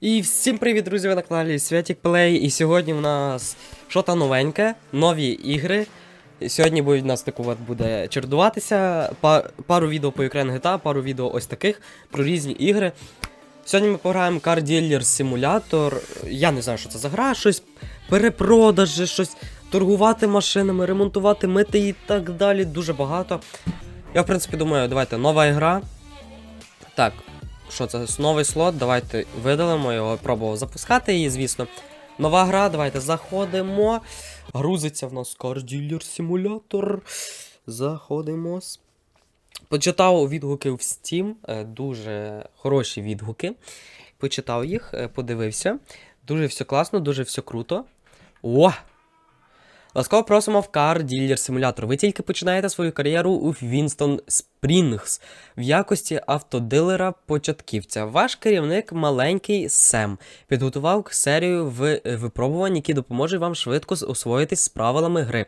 І всім привіт, друзі! Ви на каналі Святік Плей. І сьогодні в нас що то новеньке, нові ігри. Сьогодні будуть у нас таку от буде чередуватися. Па- пару відео по Ukraine GTA, пару відео ось таких про різні ігри. Сьогодні ми пограємо Car Dealer Simulator. Я не знаю, що це за гра, щось перепродажі, щось торгувати машинами, ремонтувати мити і так далі. Дуже багато. Я, в принципі, думаю, давайте нова ігра. Так, що це? Новий слот, давайте видалимо його, пробував запускати її, звісно. Нова гра, давайте заходимо. Грузиться в нас Car Simulator. Заходимо. Почитав відгуки в Steam, е, дуже хороші відгуки. Почитав їх, е, подивився. Дуже все класно, дуже все круто. О! Ласкаво просимо в Car Dealer Simulator. Ви тільки починаєте свою кар'єру у Вінстон Спрінгс в якості автодилера початківця. Ваш керівник маленький Сем підготував серію в випробувань, які допоможуть вам швидко освоїтись з правилами гри.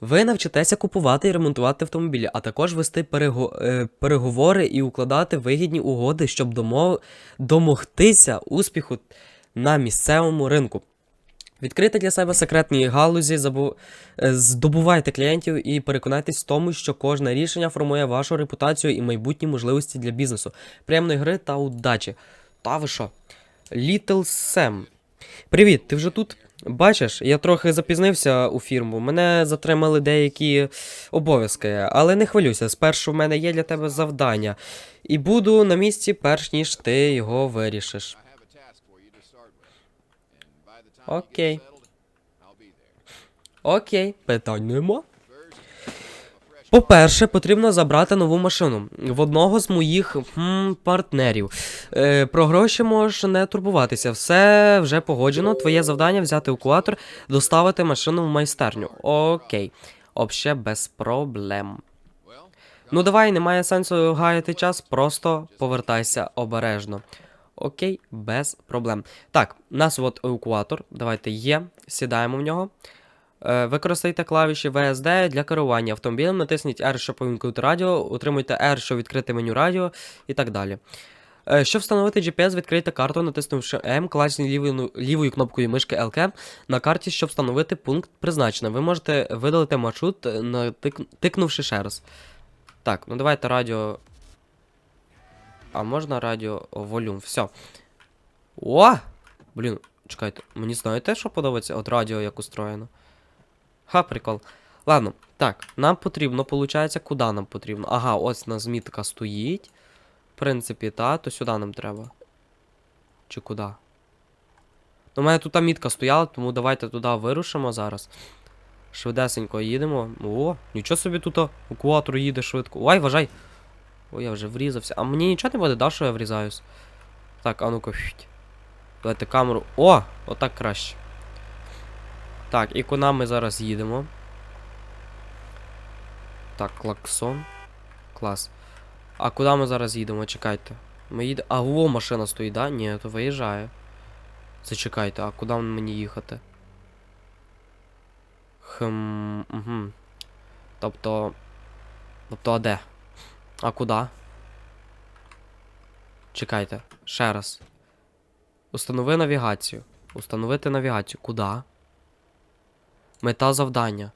Ви навчитеся купувати і ремонтувати автомобілі, а також вести перего... е, переговори і укладати вигідні угоди, щоб домов... домогтися успіху на місцевому ринку. Відкрийте для себе секретні галузі, забу... е, здобувайте клієнтів і переконайтесь в тому, що кожне рішення формує вашу репутацію і майбутні можливості для бізнесу. Приємної гри та удачі. Та ви що? Little Sam. Привіт, ти вже тут? Бачиш, я трохи запізнився у фірму. Мене затримали деякі обов'язки, але не хвилюйся, спершу в мене є для тебе завдання. І буду на місці, перш ніж ти його вирішиш. There. Окей, питань нема. По-перше, потрібно забрати нову машину в одного з моїх хм, партнерів. Е, про гроші можеш не турбуватися. Все вже погоджено. Твоє завдання взяти евакуатор, доставити машину в майстерню. Окей. Обще без проблем. Ну давай, немає сенсу гаяти час, просто повертайся обережно. Окей, без проблем. Так, у нас от евакуатор. Давайте є. Сідаємо в нього. Е, використайте клавіші VSD для керування автомобілем, натисніть R, щоб повімкнути радіо, утримуйте R, щоб відкрити меню радіо і так далі. Е, щоб встановити GPS, відкрийте карту, натиснувши M, класніть лівою, лівою кнопкою мишки LK на карті, щоб встановити пункт призначення. Ви можете видалити маршрут, е, натик... тикнувши ще раз. Так, ну давайте радіо. А можна радіо волюм? Все. О! Блін, чекайте, мені знаєте, що подобається? От радіо як устроєно. Ха, прикол. Ладно, так, нам потрібно, получається, куди нам потрібно? Ага, ось у нас мітка стоїть. В принципі, та, то сюди нам треба. Чи куди? Ну, у мене тут та мітка стояла, тому давайте туди вирушимо зараз. Швидесенько їдемо. О, нічого собі тут евакуатор їде швидко. Ой, вважай. Ой, я вже врізався. А мені нічого не буде, да, що я врізаюсь? Так, а ну-ка. Давайте камеру. О! Отак краще. Так, і куди ми зараз їдемо? Так, клаксон. Клас. А куди ми зараз їдемо? Чекайте. Ми їдемо. А, во, машина стоїть, да? Ні, то виїжджає. Зачекайте, а куди мені їхати? Хм. Угу. Тобто. Тобто, а де? А куди? Чекайте, ще раз. Установи навігацію. Установити навігацію. Куди? Мета завдання.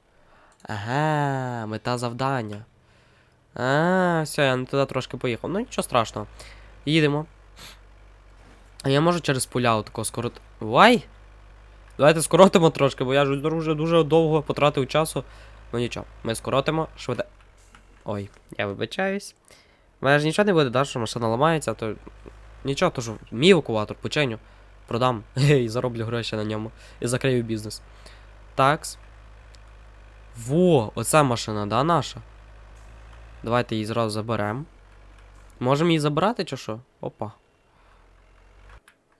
Ага, мета завдання. А, все, я не туди трошки поїхав. Ну нічого страшного. Їдемо. А я можу через поля отако скорот. Вай! Давайте скоротимо трошки, бо я ж дуже дуже довго потратив часу. Ну нічого, ми скоротимо швиде. Ой, я вибачаюсь. У мене ж нічого не буде, да, що машина ламається, то. Нічого, то ж мій евакуатор, починю. Продам і зароблю гроші на ньому. І закрию бізнес. Такс. Во, оця машина, да, наша? Давайте її зразу заберемо. Можемо її забрати чи що? Опа.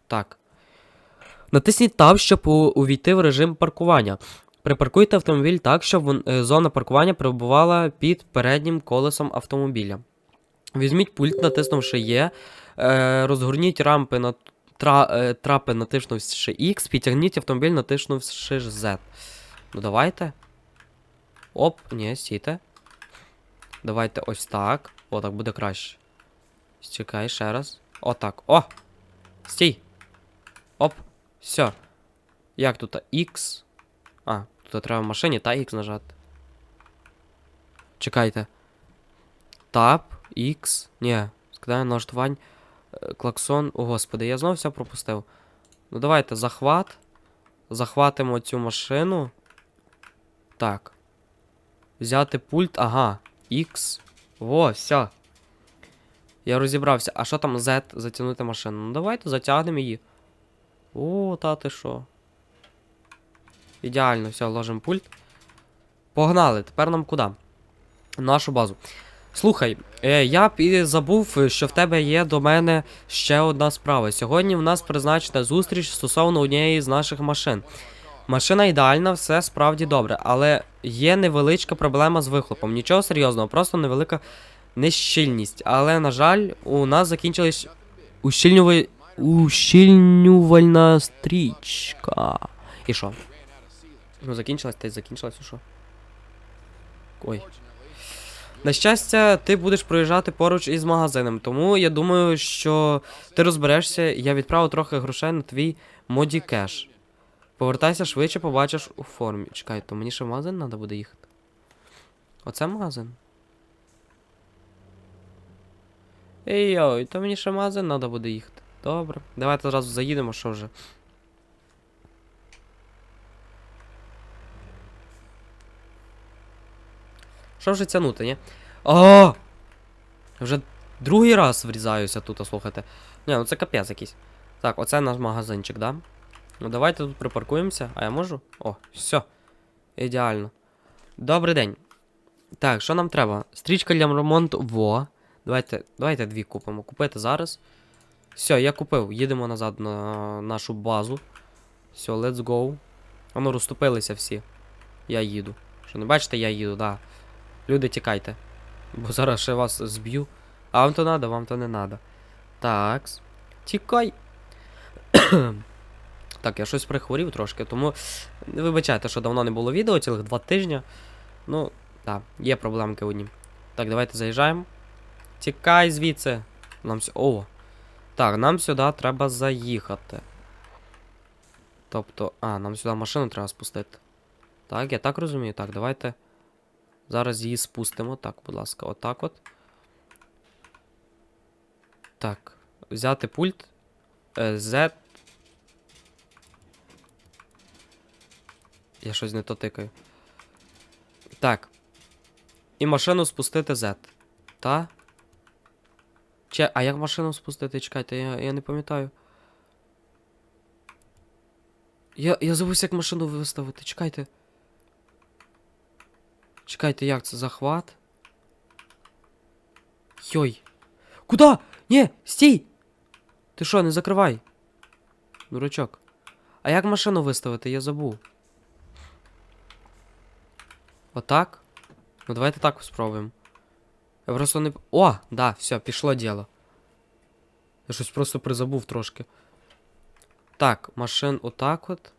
Так. Натисніть Tab, щоб увійти в режим паркування. Припаркуйте автомобіль так, щоб е, зона паркування перебувала під переднім колесом автомобіля. Візьміть пульт, натиснувши Є. Е, розгорніть рампи на тра, е, трапи, натиснувши X, підтягніть автомобіль, натиснувши Z. Ну давайте. Оп, ні, стійте. Давайте ось так. О, так буде краще. Чекай ще раз. Отак. О! Стій! Оп. Все. Як тут? X. А, тут треба в машині та X нажати. Чекайте. Tab, X. Ні, складаємо налаштувань. Е, Клаксон. О, господи, я знову все пропустив. Ну давайте захват. Захватимо цю машину. Так. Взяти пульт. Ага. X. Во, все. Я розібрався. А що там Z затягнути машину? Ну давайте затягнемо її. О, та ти що. Ідеально, все, ложимо пульт. Погнали, тепер нам куди? Нашу базу. Слухай, е, я б і забув, що в тебе є до мене ще одна справа. Сьогодні в нас призначена зустріч стосовно однієї з наших машин. Машина ідеальна, все справді добре, але є невеличка проблема з вихлопом. Нічого серйозного, просто невелика нещільність. Але, на жаль, у нас закінчилась ущільнюва... ущільнювальна стрічка. І що? Ну, закінчилась, та й закінчилась, що? Ой. На щастя, ти будеш проїжджати поруч із магазином, тому я думаю, що ти розберешся, я відправив трохи грошей на твій моді кеш. Повертайся швидше, побачиш у формі. Чекай, то мені ще в магазин треба буде їхати. Оце магазин. Ей йой, то мені ще магазин треба буде їхати. Добре. Давайте одразу заїдемо, що вже. Що вже тянути, ні? О! Вже другий раз врізаюся тут, слухайте. Ні, ну це капець якийсь. Так, оце наш магазинчик, да? Ну давайте тут припаркуємося. А я можу? О, все. Ідеально. Добрий день. Так, що нам треба? Стрічка для ремонту. Во. Давайте, давайте дві купимо. Купити зараз. Все, я купив. Їдемо назад на нашу базу. Все, let's go. Воно розступилися всі. Я їду. Що не бачите, я їду, да. Люди, тікайте. Бо зараз ще вас зб'ю. А вам то надо, вам то не надо. Такс. Тікай. так, я щось прихворів трошки, тому вибачайте, що давно не було відео, цілих два тижні. Ну, так, є проблемки одні. Так, давайте заїжджаємо. Тікай звідси. Нам сю- О! Так, нам сюди треба заїхати. Тобто, а, нам сюди машину треба спустити. Так, я так розумію. Так, давайте. Зараз її спустимо. Так, будь ласка, отак от. Так. Взяти пульт. Е, Z. Я щось не то тикаю. Так. І машину спустити Z. Та? Че, а як машину спустити? Чекайте, я, я не пам'ятаю. Я, я забувся, як машину виставити. Чекайте. Чекайте, як це захват? Йой. Куда? Ні, стій! Ти що, не закривай? Дурачок. А як машину виставити? Я забув. Отак? Ну давайте так спробуємо. Я просто не. О! Да, все, пішло діло. Я щось просто призабув трошки. Так, машин отак от.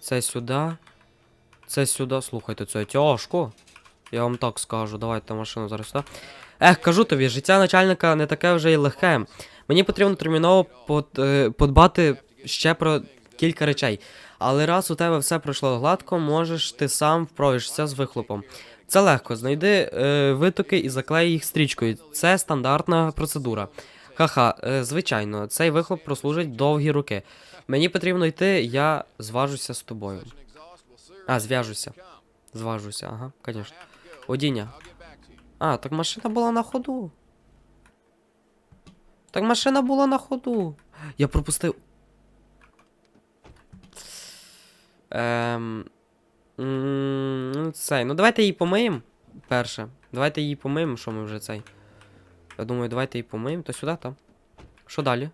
Це сюди. Це сюди. Слухайте, це тяжко. Я вам так скажу. Давайте машину зараз сюди. Ех, кажу тобі, життя начальника не таке вже й легке. Мені потрібно терміново е, подбати ще про кілька речей. Але раз у тебе все пройшло гладко, можеш ти сам вправишся з вихлопом. Це легко. Знайди е, витоки і заклей їх стрічкою. Це стандартна процедура. Ха-ха, е, звичайно, цей вихлоп прослужить довгі роки. Мені потрібно йти, я зважуся з тобою. А, зв'яжуся. Зважуся, ага, звісно. Одіння. А, так машина була на ходу. Так машина була на ходу. Я пропустив. Ем. Цей. Ну давайте її помиємо. Перше. Давайте її помиємо, що ми вже цей. Я думаю, давайте її помиємо. То сюди там. Що далі?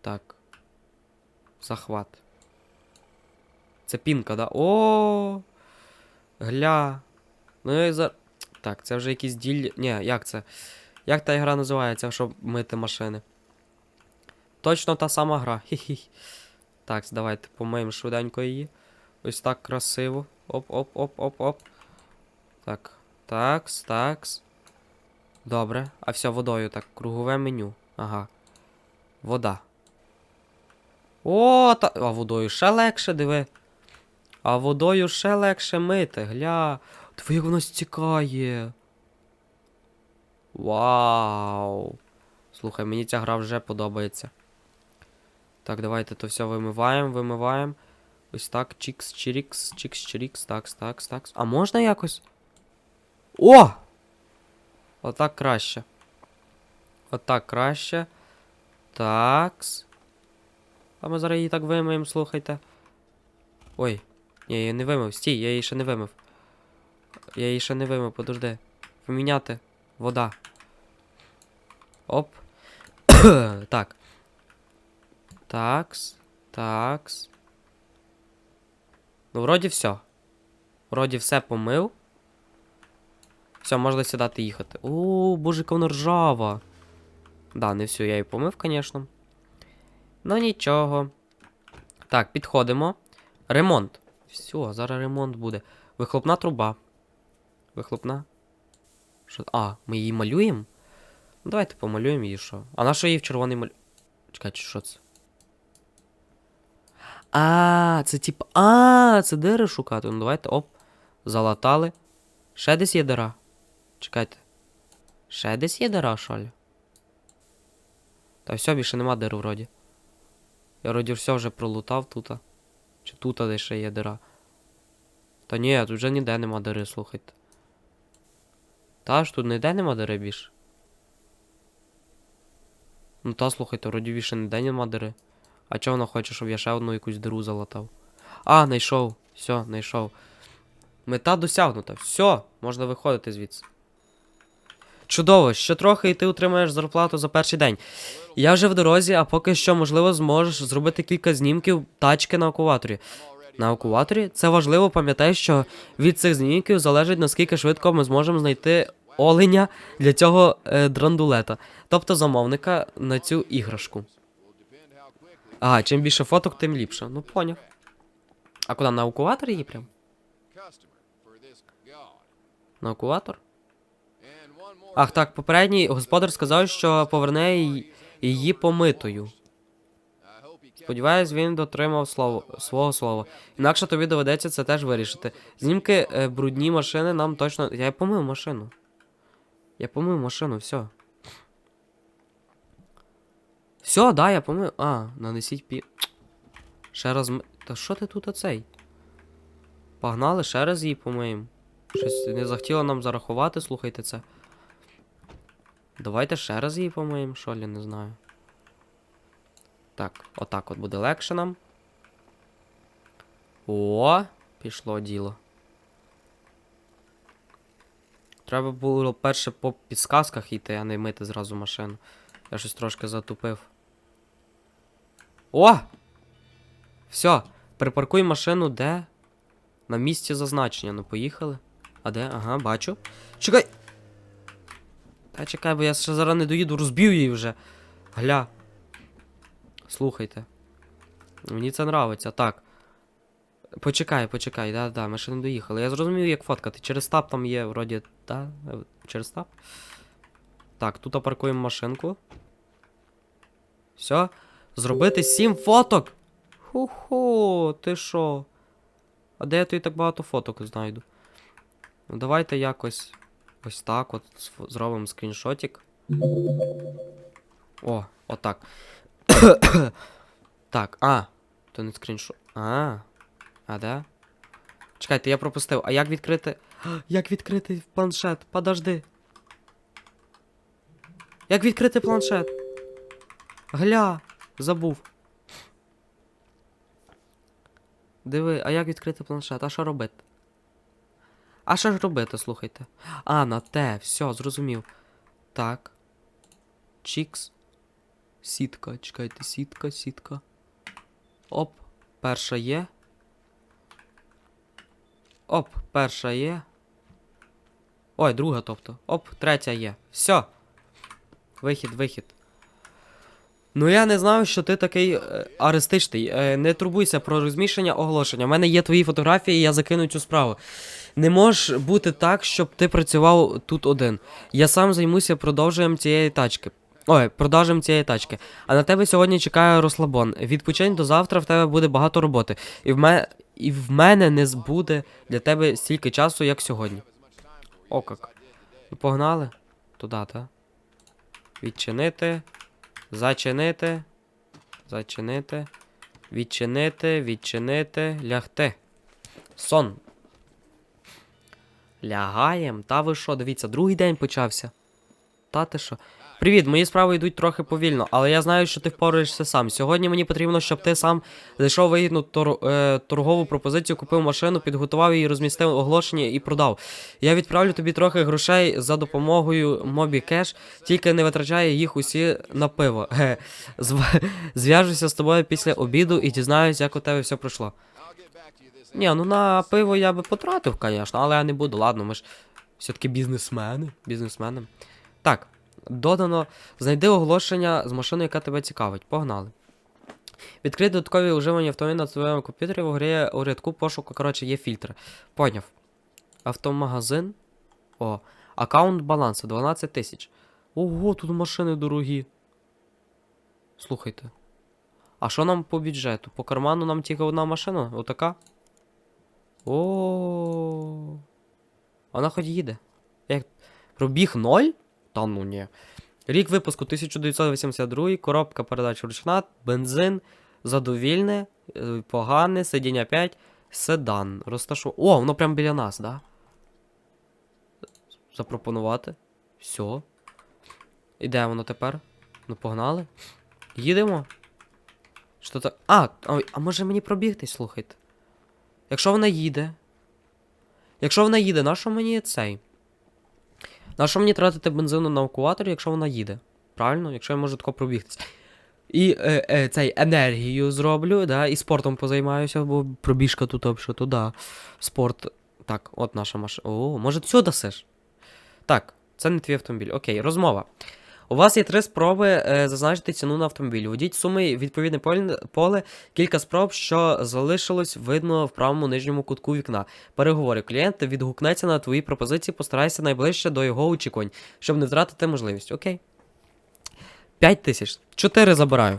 Так. Захват. Це пінка, да? О! Гля. Ну і за. Так, це вже якісь діль. Ні, як це? Як та гра називається, щоб мити машини? Точно та сама гра. Хі-хі. Так, давайте помиємо швиденько її. Ось так красиво. Оп-оп-оп-оп-оп. Так. Такс, такс. Добре. А все водою так. Кругове меню. Ага. Вода. О, та. А водою ще легше, диви. А водою ще легше мити, гля. Диви, як воно стікає. Вау. Слухай, мені ця гра вже подобається. Так, давайте то все вимиваємо, вимиваємо. Ось так, чікс, чирікс, чікс, чирікс, такс, такс, такс. А можна якось? О! Отак краще. Отак краще. Такс. А ми зараз її так вимиємо, слухайте. Ой. Ні, я її не вимив. Стій, я її ще не вимив. Я її ще не вимив, подожди. Поміняти. Вода. Оп. так. Такс. Такс. Ну, вроді все. Вроді все помив. Все, можна сідати їхати. О, боже, вона ржава. Да, не всю я її помив, звісно. Ну нічого. Так, підходимо. Ремонт. Все, зараз ремонт буде. Вихлопна труба. Вихлопна. Що? А, ми її малюємо? Ну, давайте помалюємо її, що. А на що її в червоний малю. Чекайте, що це? А, це типа. А, це дири шукати. Ну давайте, оп. Залатали. Ще десь є дира. Чекайте. Ще десь є дира, що? Та все, більше нема дир вроді. Я вроді все вже пролутав тут. Чи тут десь ще є дира. Та ні, тут вже ніде нема дири, слухайте. Та ж тут ніде нема дири більше. Ну та слухайте, вроді більше ніде нема дири. А чого вона хоче, щоб я ще одну якусь диру залатав? А, знайшов. Все, знайшов. Мета досягнута. Все, можна виходити звідси. Чудово, ще трохи і ти отримаєш зарплату за перший день. Я вже в дорозі, а поки що, можливо, зможеш зробити кілька знімків тачки на окуваторі. На окуваторі це важливо, пам'ятай, що від цих знімків залежить наскільки швидко ми зможемо знайти оленя для цього е, драндулета, тобто замовника на цю іграшку. Ага, чим більше фоток, тим ліпше. Ну поняв. А куди на окуватор її прям? customer for this god. На окуватор? And one more Ах, так, попередній господар сказав, що поверне її, помитою. Сподіваюсь, він дотримав слово, свого слова. Інакше тобі доведеться це теж вирішити. Знімки е, брудні машини нам точно. Я помив машину. Я помив машину, все. Все, да, я помив. А, нанесіть пі. Ще раз. Та що ти тут оцей? Погнали, ще раз її помиємо. Щось не захотіло нам зарахувати, слухайте це. Давайте ще раз її помиємо, що ли, не знаю. Так, отак от буде легше нам. О, пішло діло. Треба було перше по підсказках йти, а не мити зразу машину. Я щось трошки затупив. О! Все, припаркуй машину де? На місці зазначення. Ну, поїхали. А де? Ага, бачу. Чекай! Та чекай, бо я ще зараз не доїду, розбив її вже. Гля. Слухайте. Мені це нравиться. Так. Почекай, почекай, да, да, ми ще не доїхали. Я зрозумів, як фоткати. Через тап там є, вроді, да? е, Через тап. Так, тут паркуємо машинку. Все. Зробити 7 фоток. Ху-ху, ти що? А де я тобі так багато фоток знайду? Ну давайте якось ось так от зробимо скріншотик. О, отак. так, а. То не скріншот. А. А, да? Чекайте, я пропустив. А як відкрити. Як відкрити планшет? Подожди. Як відкрити планшет? Гля, забув. Диви, а як відкрити планшет? А що робити? А що ж робити, слухайте? А, на те, все, зрозумів. Так. Чікс. Сітка, чекайте, сітка, сітка. Оп, перша є. Оп, перша є. Ой, друга, тобто. Оп, третя є. Все. Вихід, вихід. Ну я не знав, що ти такий е, аристичний. Е, не турбуйся про розміщення оголошення. У мене є твої фотографії, я закину цю справу. Не може бути так, щоб ти працював тут один. Я сам займуся продовженням цієї тачки. Ой, продажем цієї тачки. А на тебе сьогодні чекає розслабон. Відпочинь до завтра, в тебе буде багато роботи. І в, ме... і в мене не збуде для тебе стільки часу, як сьогодні. О, як. Ну, Погнали? Туди, так? Відчинити. Зачинити. Зачинити. Відчинити, відчинити, лягти. Сон. Лягаєм. Та ви що, дивіться, другий день почався. Та ти що? Привіт, мої справи йдуть трохи повільно, але я знаю, що ти впораєшся сам. Сьогодні мені потрібно, щоб ти сам знайшов вигідну тор... е, торгову пропозицію, купив машину, підготував її, розмістив оголошення і продав. Я відправлю тобі трохи грошей за допомогою MobiCash, тільки не витрачай їх усі на пиво. Зв'яжуся з тобою після обіду і дізнаюсь, як у тебе все пройшло. Ні, ну на пиво я би потратив, звісно, але я не буду. Ладно, ми ж все-таки бізнесмени. Бізнесмени. Так, додано. Знайди оголошення з машиною, яка тебе цікавить. Погнали. Відкрий додаткові уживання автомобіля на твоєму комп'ютері в грі у рядку пошуку, коротше, є фільтри. Поняв. Автомагазин. О. Аккаунт балансу 12 тисяч. Ого, тут машини дорогі. Слухайте. А що нам по бюджету? По карману нам тільки одна машина? Отака? О. Вона хоч їде. Як... Пробіг 0? Та ну ні. Рік випуску 1982, коробка передач ручна, бензин, задовільне, е, погане, сидіння 5, седан. Розташу. О, воно прямо біля нас, да? Запропонувати. Все. І де воно тепер? Ну, погнали. Їдемо. Що так? А, а може мені пробігти, слухайте. Якщо вона їде. Якщо вона їде, на що мені цей? На що мені тратити бензину на евакуатор, якщо вона їде? Правильно? Якщо я можу тако пробігтися. І е, е, цей енергію зроблю, да, і спортом позаймаюся, бо пробіжка тут общо туди. Спорт. Так, от наша машина. О, може сюди дасиш? Так, це не твій автомобіль. Окей, розмова. У вас є три спроби е, зазначити ціну на автомобіль. Введіть суми відповідне поле, кілька спроб, що залишилось видно в правому нижньому кутку вікна. Переговори. Клієнт відгукнеться на твої пропозиції, постарайся найближче до його очікувань, щоб не втратити можливість. Окей. 5 тисяч. 4 забираю.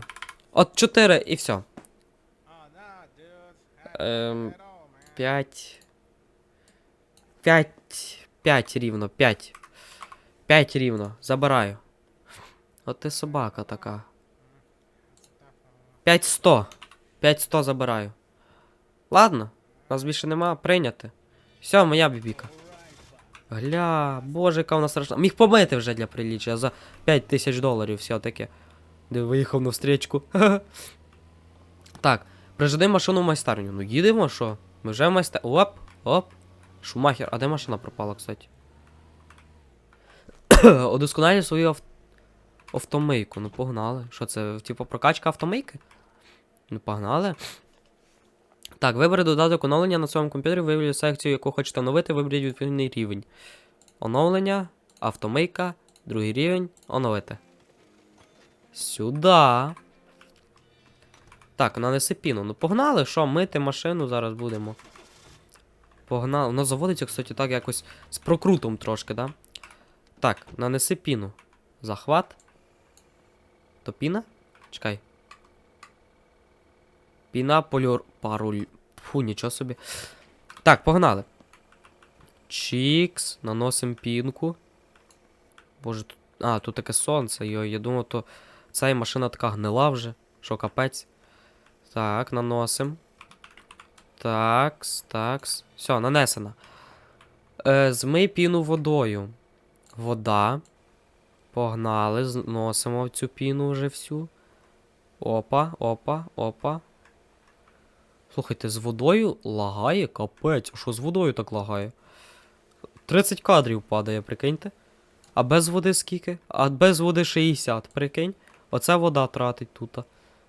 От 4 і все. Ем, 5. 5. 5 рівно, 5. 5 рівно. Забираю. От ти собака така. 5100. 5100 забираю. Ладно, нас більше нема, прийняти. Все, моя бібіка. Гля, боже, яка вона страшна. Міг помити вже для приліччя за 5 тисяч доларів все таке. Де виїхав на встрічку. так, прижиди машину в майстерню. Ну їдемо, що? Ми вже в майстерню. Оп, оп. Шумахер. А де машина пропала, кстати? Удосконалюй свою авто. Автомийку, ну погнали. Що це, типу прокачка автомийки? Ну погнали. Так, вибери додаток оновлення на своєму комп'ютері, виберіть секцію, яку хочете оновити, виберіть відповідний рівень. Оновлення, автомийка, другий рівень, оновити. Сюда. Так, нанеси піну. Ну погнали, що, мити машину зараз будемо. Погнали. Воно заводиться, кстати, так якось з прокрутом трошки, да? Так, нанеси піну. Захват. То піна? Чекай. Піна полюр... паруль. Фу, нічого собі. Так, погнали. Чікс. Наносим пінку. Боже, тут. А, тут таке сонце, йой, я думав, то ця машина така гнила вже. Що капець. Так, наносим. Такс, такс. Все, нанесено. Е, змий піну водою. Вода. Погнали, зносимо цю піну вже всю. Опа, опа, опа. Слухайте, з водою лагає капець. А Що з водою так лагає? 30 кадрів падає, прикиньте. А без води скільки? А без води 60, прикинь. Оце вода тратить тут.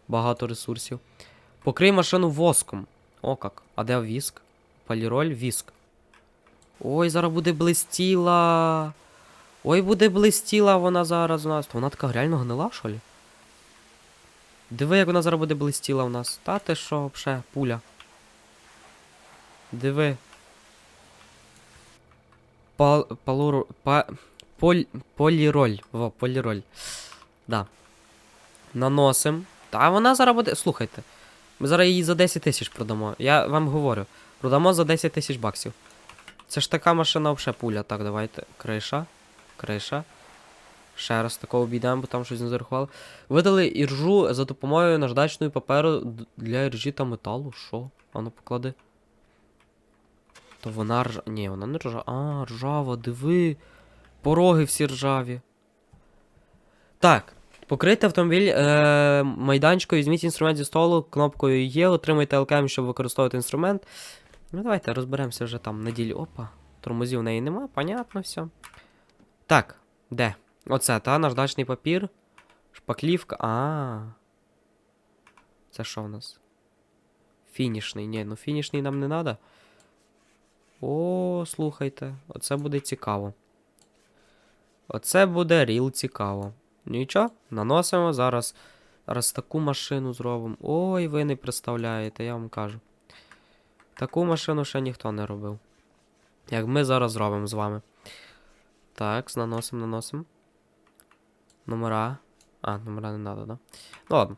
Багато ресурсів. Покрий машину воском. О как. А де віск? Поліроль, віск. Ой, зараз буде блистіла. Ой, буде блистіла вона зараз у нас. Вона така реально гнила, що ли? Диви, як вона зараз буде блистіла у нас. Та ти що, вообще, пуля. Диви. Пал, палуру, па, поль, поліроль. Во, поліроль. Да. Наносим. Та вона зараз буде. Слухайте. Ми зараз її за 10 тисяч продамо. Я вам говорю. Продамо за 10 тисяч баксів. Це ж така машина взагалі пуля. Так, давайте. Криша. Криша. Ще раз такого обійдемо, бо там щось не зарахували. Видали іржу за допомогою наждачної паперу для іржі та металу. Що? Ану поклади. То вона ржа. Ні, вона не ржава. А, ржава, диви. Пороги всі ржаві. Так. Покрити автомобіль е, майданчикою, візьміть інструмент зі столу, кнопкою є, отримайте ЛКМ, щоб використовувати інструмент. Ну давайте розберемося вже там на ділі. Опа. Тормозів в неї нема, понятно все. Так, де? Оце, та, наждачний папір. Шпаклівка. А. Це що в нас? Фінішний. Ні, ну фінішний нам не треба. О, слухайте, оце буде цікаво. Оце буде ріл цікаво. Нічого, наносимо зараз. Зараз таку машину зробимо. Ой, ви не представляєте, я вам кажу. Таку машину ще ніхто не робив. Як ми зараз зробимо з вами. Так, наносимо, наносимо. Номера. А, номера не треба, да? Ну ладно.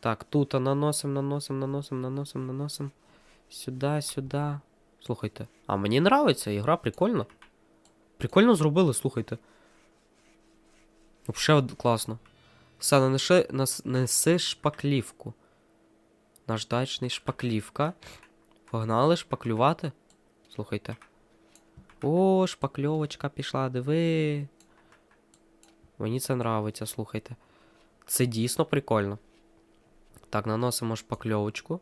Так, тут наносимо, наносимо, наносимо, наносимо, наносимо. Сюди, сюди. Слухайте. А мені нравиться, ігра прикольна. Прикольно зробили, слухайте. От класно. Все, нанеси, нас, неси шпаклівку. Наждачний шпаклівка. Погнали шпаклювати. Слухайте. О, шпакльовочка пішла, диви. Мені це нравиться, слухайте. Це дійсно прикольно. Так, наносимо шпакльовочку.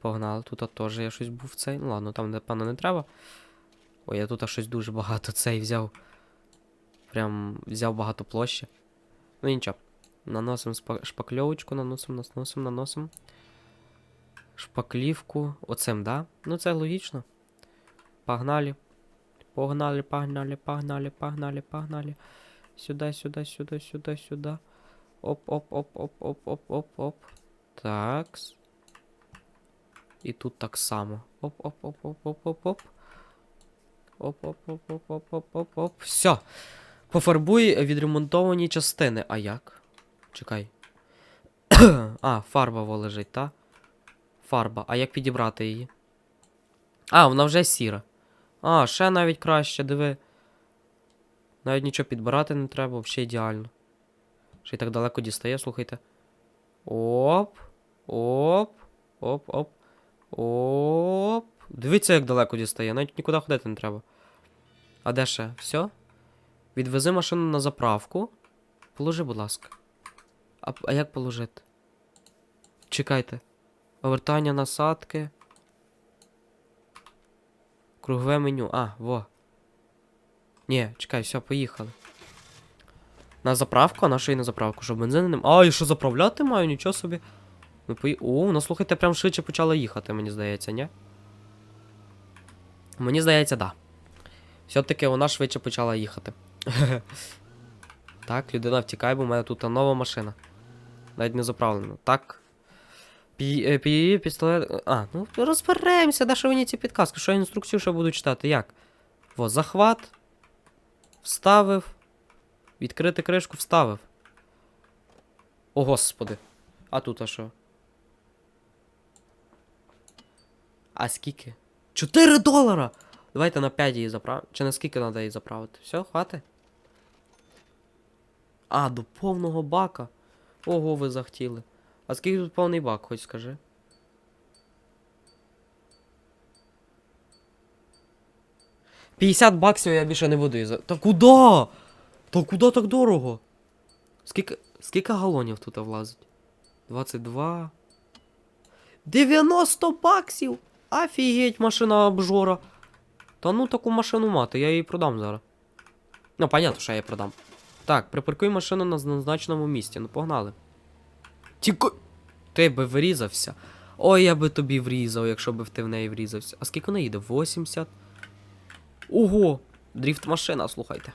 Погнали, тут теж я щось був цей. Ну ладно, там, напевно, не треба. Ой, я тут щось дуже багато цей взяв. Прям взяв багато площі. Ну нічого. Наносимо шпакльовочку, наносимо, наносимо, наносимо. Шпаклівку. Оцим, да? Ну це логічно. Погнали. Погнали, погнали, погнали, погнали, погнали. Сюда, сюда, сюда, сюда, сюда. Оп, оп, оп, оп, оп, оп, оп, оп. Такс. І тут так само. Оп, оп, оп, оп, оп, оп, оп. Оп, оп, оп, оп, оп, оп, оп, оп. Все. Пофарбуй відремонтовані частини. А як? Чекай. а, фарба лежить, та? Фарба. А як підібрати її? А, вона вже сіра. А, ще навіть краще, диви. Навіть нічого підбирати не треба, взагалі ідеально. Ще й так далеко дістає, слухайте. Оп. Оп. Оп, оп. Оп. Дивіться, як далеко дістає, навіть нікуди ходити не треба. А де ще? Все? Відвези машину на заправку. Положи, будь ласка. А, а як положити? Чекайте. Повертання насадки. Кругове меню. А, во. Ні, чекай, все, поїхали. На заправку, а на що і на заправку? Щоб бензин не. А, і що заправляти маю? Нічого собі. Ну, пої... О, ну слухайте, прям швидше почала їхати, мені здається, ні? Мені здається, да. Все-таки вона швидше почала їхати. так, людина втікає, бо в мене тут нова машина. Навіть не заправлена. Так. Пі, е, пі, пістолет. А, ну розберемося, да мені ці підказки, що я інструкцію ще буду читати. Як? Во, захват. Вставив. Відкрити кришку вставив. О, господи. А тут а що? А скільки? 4 долара! Давайте на 5 її заправимо. Чи на скільки треба її заправити? Все, хватить? А, до повного бака. Ого, ви захотіли. А скільки тут повний бак, хоч скажи? П'ятдесят баксів я більше не буду за. Та куди? Та куди так дорого? Скільки. Скільки галонів тут влазить? 22. 90 баксів! Офігеть, машина обжора. Та ну таку машину мати, я її продам зараз. Ну, понятно, що я її продам. Так, припаркуй машину на назначеному місці. Ну, погнали. Тільки. Ти би врізався. Ой, я би тобі врізав, якщо би ти в неї врізався. А скільки вона їде? 80. Ого! Дріфт машина, слухайте.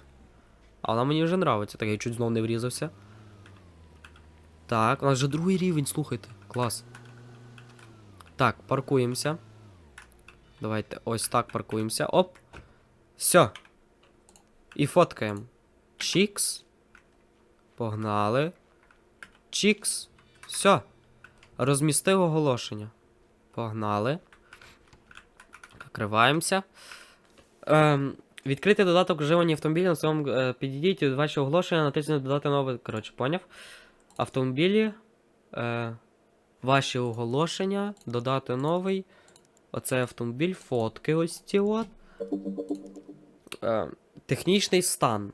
А вона мені вже нравиться, так я чуть знов не врізався. Так, у нас вже другий рівень, слухайте. Клас. Так, паркуємося. Давайте ось так паркуємося. Оп. Все. І фоткаємо. Чікс. Погнали. Чікс. Все. Розмістив оголошення. Погнали. Закриваємося. Ем, відкрити додаток вживання автомобіля на своєму е, підійдіть від вашого оголошення, натиснути додати нове. Коротше, поняв. Автомобілі. Е, ваші оголошення. Додати новий. Оце автомобіль, фотки ось ці от. Е, технічний стан.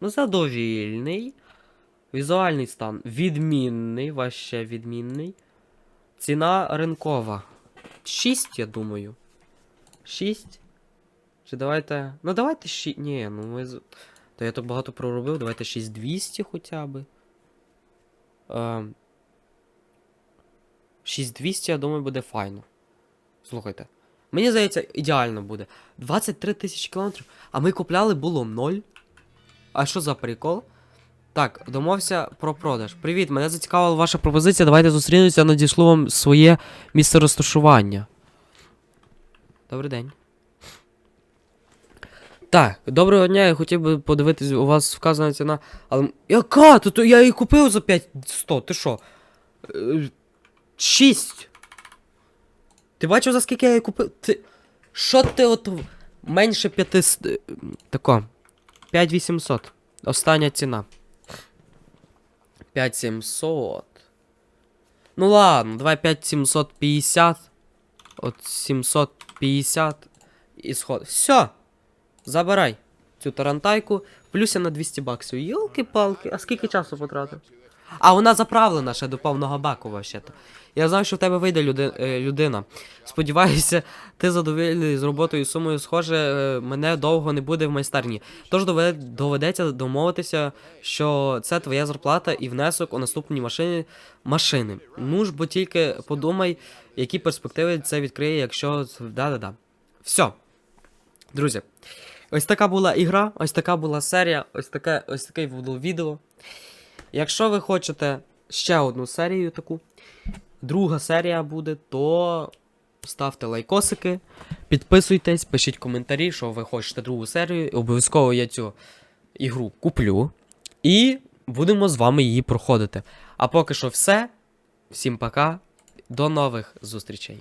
Ну, задовільний. Візуальний стан. Відмінний, ваще відмінний. Ціна ринкова. 6, я думаю. 6. Чи давайте. Ну давайте 6. Ні, ну ми. То я так багато проробив. Давайте 6200 хоча б. Ем... 6200, я думаю, буде файно. Слухайте. Мені здається, ідеально буде. 23 тисячі кілометрів. А ми купляли було 0. А що за прикол? Так, домовся про продаж. Привіт, мене зацікавила ваша пропозиція. Давайте зустрінемося, надішлю вам своє місце розташування. Добрий день. Так, доброго дня, я хотів би подивитись, у вас вказана ціна. Але. Яка? Тут я її купив за 5100, ти що? Е, 6. Ти бачив, за скільки я її купив? Ти. Що ти от. Менше 500. е, Тако. 5800. Остання ціна. 5700. Ну ладно, давай 5750. От 750 исход. Все. Забирай цю тарантайку. Плюс я на 200 баксів. Йолки-палки, а скільки часу потратив? А вона заправлена ще до повного баку вообще-то. Я знаю, що в тебе вийде люди, е, людина. Сподіваюся, ти задоволений з роботою сумою. Схоже, е, мене довго не буде в майстерні. Тож доведеться домовитися, що це твоя зарплата і внесок у наступні машини. машини. Ну ж, бо тільки подумай, які перспективи це відкриє, якщо. Да-да-да. Все. Друзі, ось така була ігра, ось така була серія, ось таке, ось таке було відео. Якщо ви хочете ще одну серію таку, друга серія буде, то ставте лайкосики, підписуйтесь, пишіть коментарі, що ви хочете другу серію. Обов'язково я цю ігру куплю. І будемо з вами її проходити. А поки що все. Всім пока. До нових зустрічей.